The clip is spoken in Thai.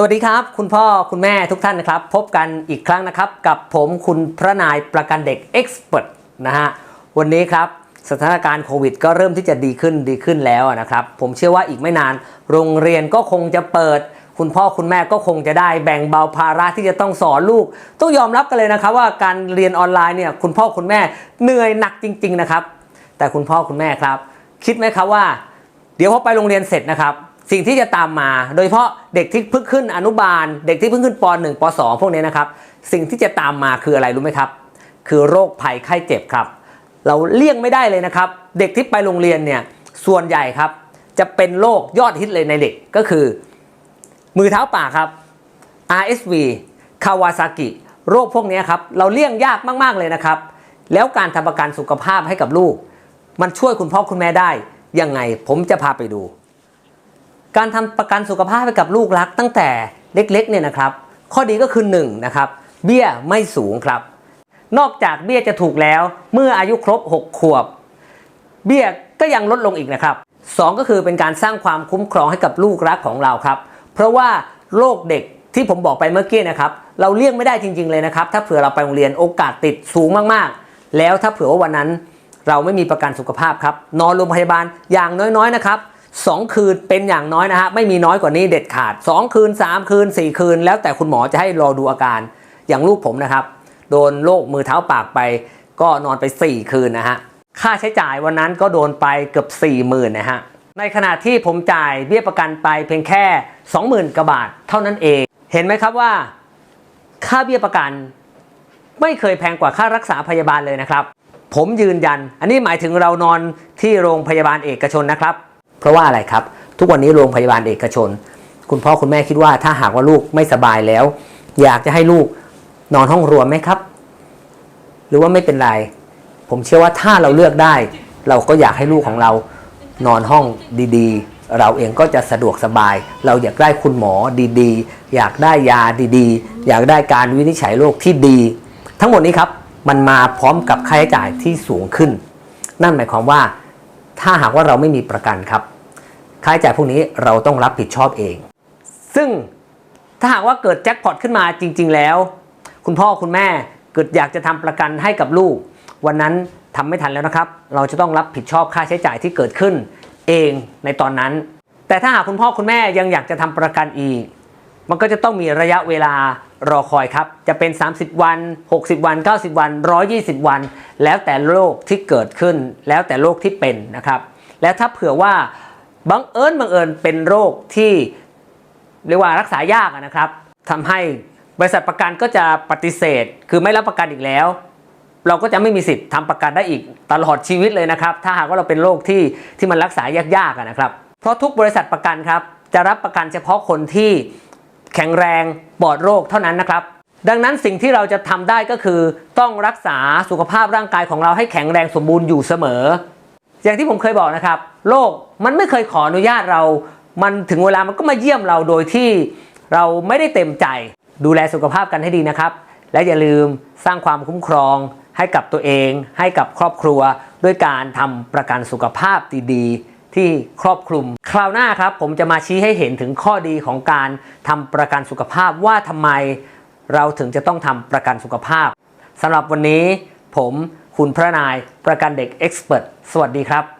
สวัสดีครับ คุณพ่อคุณแม่ทุกท่านนะครับ พบกันอีกครั้งนะครับ กับผมคุณพระนายประกันเด็กเอ็กซ์เพรนะฮะวันนี้ครับสถานการณ์โควิด ก็เริ่มที่จะดีขึ้นดีขึ้นแล้วนะครับ ผมเชื่อว่าอีกไม่นาน โรงเรียนก็คงจะเปิด คุณพ่อคุณแม่ก็คงจะได้แบ่งเบาภาระที่จะต้องสอนลูก ต้องยอมรับกันเลยนะครับ ว่าการเรียนออนไลน์เนี่ยคุณพ่อคุณแม่เหนื่อยหนักจริง ๆนะครับ แต่คุณพ่อคุณแม่ครับ คิดไหมครับว่า เดี๋ยวพอไปโรงเรียนเสร็จนะครับ สิ่งที่จะตามมา โดยเฉพาะเด็กที่เพิ่งขึ้นอนุบาล เด็กที่เพิ่งขึ้นป .1 ป .2 พวกนี้นะครับ สิ่งที่จะตามมาคืออะไรรู้ไหมครับ คือโรคภัยไข้เจ็บครับ เราเลี่ยงไม่ได้เลยนะครับ เด็กที่ไปโรงเรียนเนี่ยส่วนใหญ่ครับ จะเป็นโรคยอดฮิตเลยในเด็กก็คือ มือเท้าปากครับ RSV คาวาซากิโรคพวกนี้ครับ เราเลี่ยงยากมาก ๆ เลยนะครับ แล้วการทำประกันสุขภาพให้กับลูก มันช่วยคุณพ่อคุณแม่ได้ยังไงผมจะพาไปดู การทำประกันสุขภาพให้กับลูกรักตั้งแต่เล็กๆเนี่ยนะครับ ข้อดีก็คือ1นะครับเบี้ยไม่สูงครับ นอกจากเบี้ยจะถูกแล้วเมื่ออายุครบ 6 ขวบ เบี้ยก็ยังลดลงอีกนะครับสองก็คือเป็นการสร้างความคุ้มครองให้กับลูกรักของเราครับ เพราะว่าโรคเด็กที่ผมบอกไปเมื่อกี้นะครับ เราเลี่ยงไม่ได้จริง ๆเลยนะครับ ถ้าเผื่อเราไปโรงเรียนโอกาสติดสูงมากๆ แล้วถ้าเผื่อว่าวันนั้นเราไม่มีประกันสุขภาพครับ นอนโรงพยาบาลอย่างน้อยๆนะครับ สองคืนเป็นอย่างน้อยนะฮะไม่มีน้อยกว่านี้เด็ดขาด 2 คืน 3 คืน 4 คืน แล้วแต่คุณหมอจะให้รอดูอาการอย่างลูกผมนะครับ โดนโรคมือเท้าปากไป ก็นอนไป 4 คืนนะฮะค่าใช้จ่ายวันนั้นก็โดนไปเกือบ 4 0,000นะฮะในขณะที่ผมจ่ายเบี้ยประกันไปเพียงแค่ 20,000กว่าบาทเท่านั้นเอง เห็นไหมครับว่า ค่าเบี้ยประกัน ไม่เคยแพงกว่าค่ารักษาพยาบาลเลยนะครับ ผมยืนยัน อันนี้หมายถึงเรานอนที่โรงพยาบาลเอกชนนะครับ เพราะว่าอะไรครับ ทุกวันนี้โรงพยาบาลเอกชน คุณพ่อคุณแม่คิดว่าถ้าหากว่าลูกไม่สบายแล้ว อยากจะให้ลูกนอนห้องรวมไหมครับ หรือว่าไม่เป็นไร ผมเชื่อว่าถ้าเราเลือกได้ เราก็อยากให้ลูกของเรานอนห้องดีๆ เราเองก็จะสะดวกสบาย เราอยากได้คุณหมอดีๆ อยากได้ยาดีๆ อยากได้การวินิจฉัยโรคที่ดี ทั้งหมดนี้ครับมันมาพร้อมกับค่าใช้จ่ายที่สูงขึ้น นั่นหมายความว่าถ้าหากว่าเราไม่มีประกันครับ ค่าใช้จ่ายพวกนี้เราต้องรับผิดชอบเอง ซึ่งถ้าหากว่าเกิดแจ็คพอตขึ้นมาจริง ๆ แล้ว คุณพ่อคุณแม่เกิดอยากจะทำประกันให้กับลูก วันนั้นทำไม่ทันแล้วนะครับ เราจะต้องรับผิดชอบค่าใช้จ่ายที่เกิดขึ้นเองในตอนนั้น แต่ถ้าหากคุณพ่อคุณแม่ยังอยากจะทำประกันอีก มันก็จะต้องมีระยะเวลารอคอยครับ จะเป็น 30 วัน 60 วัน 90 วัน 120 วัน แล้วแต่โรคที่เกิดขึ้น แล้วแต่โรคที่เป็นนะครับ แล้วถ้าเผื่อว่า บังเอิญบังเอิญเป็นโรคที่เรียกว่ารักษายากนะครับทำให้บริษัทประกันก็จะปฏิเสธ คือไม่รับประกันอีกแล้ว เราก็จะไม่มีสิทธิ์ทำประกันได้อีกตลอดชีวิตเลยนะครับ ถ้าหากว่าเราเป็นโรคที่ที่มันรักษายากๆนะครับ เพราะทุกบริษัทประกันครับจะรับประกันเฉพาะคนที่แข็งแรงปลอดโรคเท่านั้นนะครับ ดังนั้นสิ่งที่เราจะทำได้ก็คือต้องรักษาสุขภาพร่างกายของเราให้แข็งแรงสมบูรณ์อยู่เสมอ อย่างที่ผมเคยบอกนะครับโรคมันไม่เคยขออนุญาตเรา มันถึงเวลามันก็มาเยี่ยมเราโดยที่เราไม่ได้เต็มใจ ดูแลสุขภาพกันให้ดีนะครับ และอย่าลืมสร้างความคุ้มครอง ให้กับตัวเอง ให้กับครอบครัว ด้วยการทำประกันสุขภาพดีๆ ที่ครอบคลุม คราวหน้าครับ ผมจะมาชี้ให้เห็นถึงข้อดีของการทำประกันสุขภาพว่าทำไมเราถึงจะต้องทำประกันสุขภาพสำหรับวันนี้ผม คุณพระนายประกันเด็กเอ็กซ์เพรสสวัสดีครับ